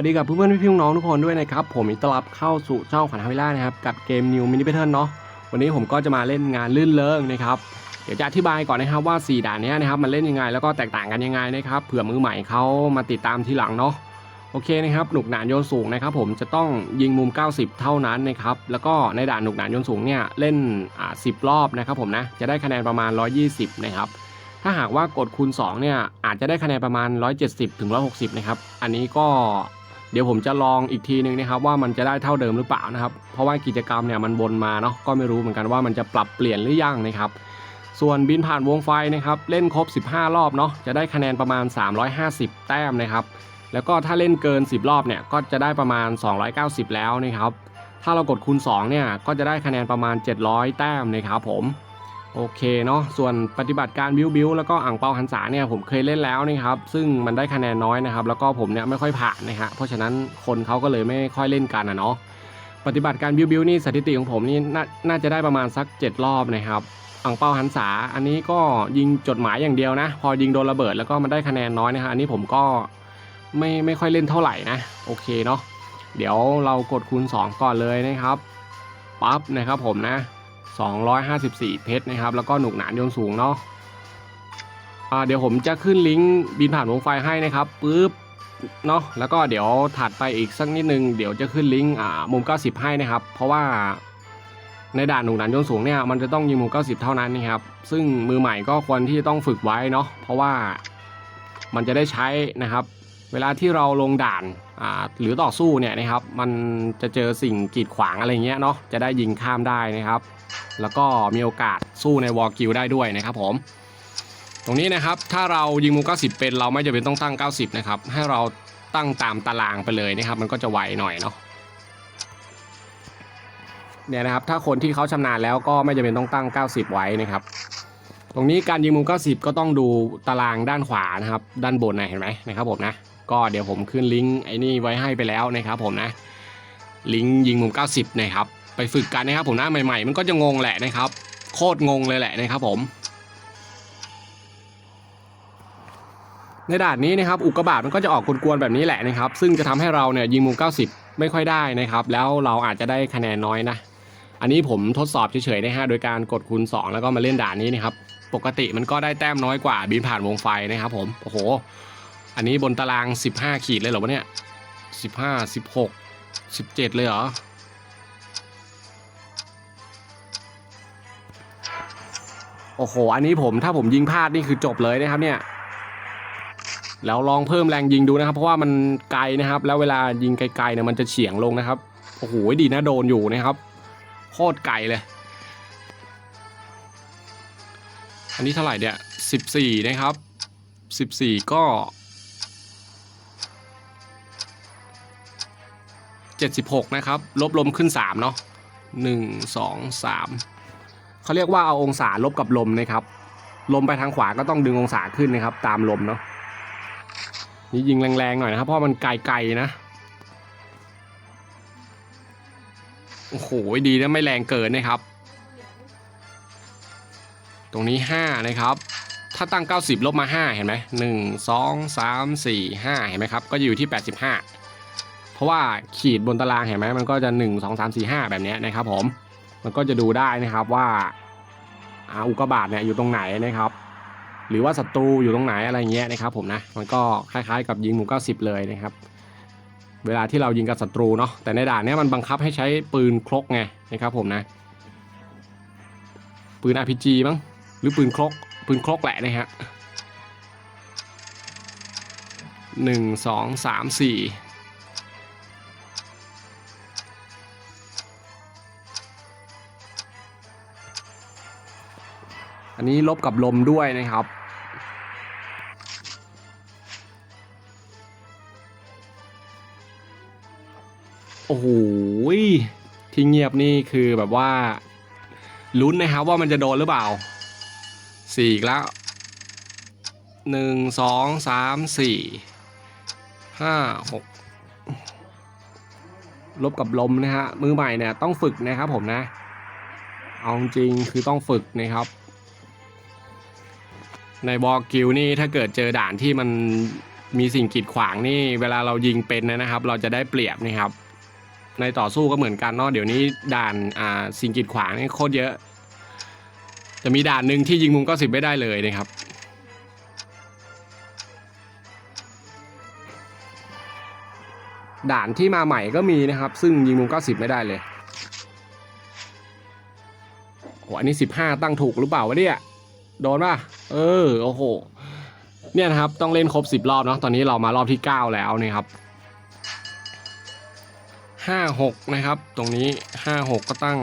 วัสดีกับเพื่อนๆพี่ๆน้องทุกคนด้วยนะครับ ผมอิตลับเข้าสู่ช่องขวัญฮาวิล่านะครับ กับเกม New Mini Battle เนาะวันนี้ผมก็จะมาเล่นงานลื่นเริงนะครับ เดี๋ยวจะอธิบายก่อนนะครับว่า 4 ด่านนี้นะครับมันเล่นยังไงแล้วก็แตกต่างกันยังไงนะครับเผื่อมือใหม่เขามาติดตามทีหลังเนาะโอเคนะครับหนุกหนานโยนสูงนะครับผมจะต้องยิงมุม 90 เท่านั้นนะครับแล้วก็ในด่านหนุกหนานโยนสูงเนี่ยเล่นอ่า10รอบนะครับผมนะจะได้คะแนนประมาณ 120 นะครับถ้าหากว่ากดคูณ2เนี่ยอาจจะได้คะแนนประมาณ 170ถึง160 นะครับ อันนี้ก็ เดี๋ยวผมจะลองอีกทีนึงนะครับว่ามันจะได้เท่าเดิมหรือเปล่านะครับ เพราะว่ากิจกรรมเนี่ยมันวนมาเนาะก็ไม่รู้เหมือนกันว่ามันจะปรับเปลี่ยนหรือยังนะครับส่วนบินผ่านวงไฟนะครับเล่นครบ 15 รอบเนาะจะได้คะแนนประมาณ 350 แต้มนะครับแล้วก็ถ้าเล่นเกิน 10 รอบเนี่ยก็จะได้ประมาณ 290 แล้วนะครับถ้าเรากดคูณ2เนี่ยก็จะได้คะแนนประมาณ 700 แต้มนะครับผม โอเคเนาะส่วนปฏิบัติการบิวบิวแล้วก็อ่างเปาหันษาเนี่ยผมเคยเล่นแล้วนะครับ ซึ่งมันได้คะแนนน้อยนะครับ แล้วก็ผมเนี่ยไม่ค่อยผ่านนะฮะเพราะฉะนั้นคนเขาก็เลยไม่ค่อยเล่นกันนะเนาะปฏิบัติการบิวบิวนี่สถิติของผมนี่นน่าจะได้ประมาณสัก 7 รอบนะครับอ่างเปาหันษาอันนี้ก็ยิงจดหมายอย่างเดียวนะ พอยิงโดนระเบิดแล้วก็มันได้คะแนนน้อยนะฮะอันนี้ผมก็ไม่ไม่ค่อยเล่นเท่าไหร่นะโอเคเนาะเดี๋ยวเรากดคูณ 2 ก่อนเลยนะครับปั๊บนะครับผมนะ 254 เพชรนะครับ แล้วก็หนุกหนานยนสูงเนาะอ่าเดี๋ยวผมจะขึ้นลิงก์บินผ่านวงไฟให้นะครับปุ๊บเนาะแล้วก็เดี๋ยวถัดไปอีกสักนิดนึงเดี๋ยวจะขึ้นลิงก์มุม 90 ให้นะครับ เพราะว่าในด่านหนุกหนานยนสูงเนี่ยมันจะต้องยิงมุม 90 เท่านั้นนะครับ ซึ่งมือใหม่ก็ควรที่จะต้องฝึกไว้เนาะเพราะว่ามันจะได้ใช้นะครับ เวลาที่เราลงด่านหรือต่อสู้เนี่ยนะครับ มันจะเจอสิ่งกีดขวางอะไรเงี้ยเนาะจะได้ยิงข้ามได้นะครับ แล้วก็มีโอกาสสู้ในวอลกิลได้ด้วยนะครับผม ตรงนี้นะครับถ้าเรายิงมุม90 เป็นเราไม่จำเป็นต้องตั้ง 90 นะครับ ให้เราตั้งตามตารางไปเลยนะครับ มันก็จะไวหน่อยเนาะเนี่ยนะครับถ้าคนที่เขาชำนาญแล้วก็ไม่จำเป็นต้องตั้ง 90 ไว้นะครับ ตรงนี้การยิงมุม 90 ก็ต้องดูตารางด้านขวานะครับ ด้านบนนะเห็นไหมนะครับผมนะ ก็เดี๋ยวผมขึ้นลิงก์ไอ้นี่ไว้ให้ไปแล้วนะครับผมนะ ลิงก์ยิงมุม 90 นะครับ ไปฝึกกันนะครับผมนะใหม่ ๆ มันก็จะงงแหละนะครับ โคตรงงเลยแหละนะครับผม ในด่านนี้นะครับอุกกาบาตมันก็จะออกกวนๆแบบนี้แหละนะครับ ซึ่งจะทำให้เราเนี่ยยิงมุม 90 ไม่ค่อยได้นะครับ แล้วเราอาจจะได้คะแนนน้อยนะอันนี้ผมทดสอบเฉยๆนะฮะโดยการกดคูณ 2 แล้วก็มาเล่นด่านนี้นะครับ ปกติมันก็ได้แต้มน้อยกว่าบินผ่านวงไฟนะครับผม โอ้โห อันนี้บนตาราง 15 ขีดเลยเหรอวะเนี่ย 15 16 17 เลยเหรอ โอ้โห อันนี้ผมถ้าผมยิงพลาดนี่คือจบเลยนะครับเนี่ย แล้วลองเพิ่มแรงยิงดูนะครับ เพราะว่ามันไกลนะครับ แล้วเวลายิงไกลๆเนี่ยมันจะเฉียงลงนะครับ โอ้โห ดีนะโดนอยู่นะครับ โคตรไกลเลย อันนี้เท่าไหร่เนี่ยสิบสี่นะครับสิบสี่ก็ เจ็ดสิบหกนะครับ ลบลมขึ้นสามเนาะหนึ่งสองสามเขาเรียกว่าเอาองศาลบกับลมนะครับ ลมไปทางขวาก็ต้องดึงองศาขึ้นนะครับ ตามลมเนาะนี่ยิงแรงๆหน่อยนะครับ เพราะมันไกลๆนะโอ้โหดีนะไม่แรงเกินนะครับ ตรงนี้ 5 นะครับ ถ้าตั้ง 90 ลบมา 5 เห็นไหม1 2 3 4 5 เห็นไหมครับ ก็อยู่ที่ 85 เพราะว่าขีดบนตารางเห็นไหมมันก็จะ 1 2 3 4 5 แบบนี้นะครับผมมันก็จะดูได้นะครับว่าอาอุกกาบาตเนี่ยอยู่ตรงไหนนะครับ หรือว่าศัตรูอยู่ตรงไหนอะไรเงี้ยนะครับผมนะมันก็คล้ายๆ กับยิงหมู90 เลยนะครับ เวลาที่เรายิงกับศัตรูเนาะแต่ในด่านเนี้ยมันบังคับให้ใช้ปืนครกไงนะครับผมนะปืน RPG มั้งหรือปืนครกปืนครกแหละนะฮะหนึ่งสองสามสี่ อันนี้ลบกับลมด้วยนะครับ โอ้โหที่เงียบนี่คือแบบว่าลุ้นนะครับว่ามันจะโดนหรือเปล่าสี่อีกแล้วหนึ่งสองสามสี่ห้าหกลบกับลมนะฮะมือใหม่เนี่ยต้องฝึกนะครับผมนะ เอาจริงคือต้องฝึกนะครับ ในบอกกิลนี่ถ้าเกิดเจอด่านที่มันมีสิ่งกีดขวางนี่เวลาเรายิงเป็นนะครับ เราจะได้เปรียบนะครับ ในต่อสู้ก็เหมือนกันเนาะเดี๋ยวนี้ด่านอ่าสิ่งกีดขวางนี่โคตรเยอะ จะมีด่านหนึ่งที่ยิงมุมก้าสิบไม่ได้เลยนะครับด่านที่มาใหม่ก็มีนะครับ ซึ่งยิงมุม 90 ไม่ได้เลยโอ้อันนี้ 15 ตั้งถูกหรือเปล่าวะเนี่ย โดนป่ะ เออโอ้โหเนี่ยนะครับต้องเล่นครบ10รอบเนาะตอนนี้เรามารอบที่9แล้วนะครับ56นะครับ ตรงนี้56ก็ตั้ง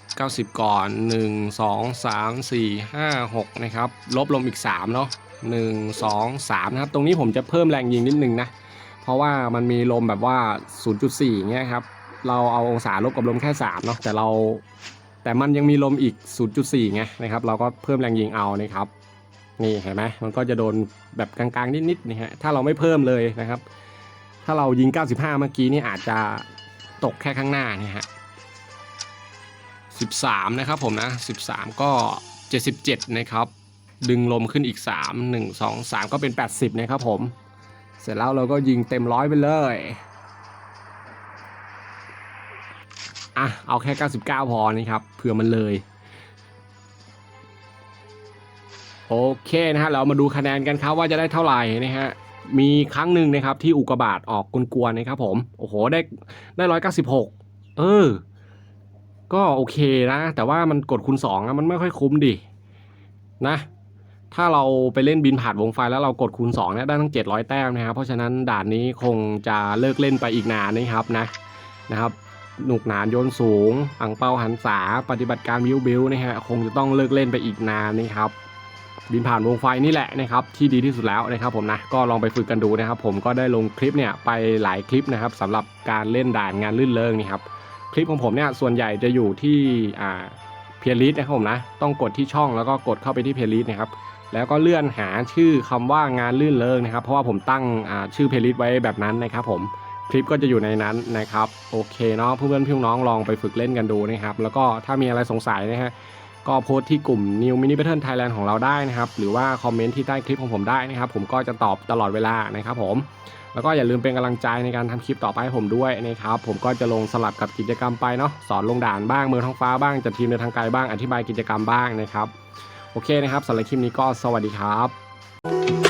90ก่อน1 2 3 4 5 6นะครับ ลบลงอีก3เนาะ1 2 3นะครับ ตรงนี้ผมจะเพิ่มแรงยิงนิดนึงนะ เพราะว่ามันมีลมแบบว่า 0.4เงี้ยครับ เราเอาองศาลบกับลมแค่3เนาะแต่เรา แต่มันยังมีลมอีก 0.4ไงนะครับ เราก็เพิ่มแรงยิงเอานะครับ นี่เห็นไหมมันก็จะโดนแบบกลางๆ นิดๆนะฮะถ้าเราไม่เพิ่มเลยนะครับ ถ้าเรายิง 95 เมื่อกี้นี่อาจจะตกแค่ข้างหน้านี่ฮะ13 นะครับผมนะ 13 ก็ 77 นะครับ ดึงลมขึ้นอีก 3 1 2 3 ก็เป็น 80 นะครับผม เสร็จแล้วเราก็ยิงเต็มร้อยไปเลยอะเอาแค่ 99 พอนะครับเผื่อมันเลย โอเคนะฮะเรามาดูคะแนนกันครับว่าจะได้เท่าไหร่นะฮะมีครั้งหนึ่งนะครับที่อุกบาตออกกวนๆนะครับผมโอ้โหได้ได้ร้อยเก้าสิบหกเออ ก็โอเคนะ แต่ว่ามันกดคูณสองมันไม่ค่อยคุ้มดินะ ถ้าเราไปเล่นบินผ่านวงไฟแล้วเรากดคูณ2เนี่ยได้ทั้ง700แต้มนะครับเพราะฉะนั้นด่านนี้คงจะเลิกเล่นไปอีกนานนะครับนะนะครับหนุกหนานโยนสูง อังเปาหันษาปฏิบัติการบิวบิวนะฮะคงจะต้องเลิกเล่นไปอีกนานนะครับ บินผ่านวงไฟนี่แหละนะครับที่ดีที่สุดแล้วนะครับผมนะก็ลองไปฝึกกันดูนะครับ ผมก็ได้ลงคลิปเนี่ยไปหลายคลิปนะครับสำหรับการเล่นด่านงานลื่นเริงนี่ครับคลิปของผมเนี่ยส่วนใหญ่จะอยู่ที่อ่าเพลย์ลิสต์นะครับผมนะต้องกดที่ช่องแล้วก็กดเข้าไปที่เพลย์ลิสต์นะครับแล้วก็เลื่อนหาชื่อคำว่างานลื่นเริงนะครับ เพราะว่าผมตั้งอ่าชื่อเพลย์ลิสต์ไว้แบบนั้นนะครับผมคลิปก็จะอยู่ในนั้นนะครับ โอเคเนาะเพื่อนๆพี่น้องลองไปฝึกเล่นกันดูนะครับ แล้วก็ถ้ามีอะไรสงสัยนะฮะ ก็โพสที่กลุ่ม New Mini Pattern Thailand ของเราได้นะครับ หรือว่าคอมเมนต์ที่ใต้คลิปของผมได้นะครับ ผมก็จะตอบตลอดเวลานะครับผม แล้วก็อย่าลืมเป็นกำลังใจในการทำคลิปต่อไปให้ผมด้วยนะครับ ผมก็จะลงสลับกับกิจกรรมไปเนาะ สอนลงด่านบ้าง เมืองท้องฟ้าบ้าง จัดทีมในทางไกลบ้าง อธิบายกิจกรรมบ้างนะครับ โอเคนะครับสำหรับคลิปนี้ก็สวัสดีครับ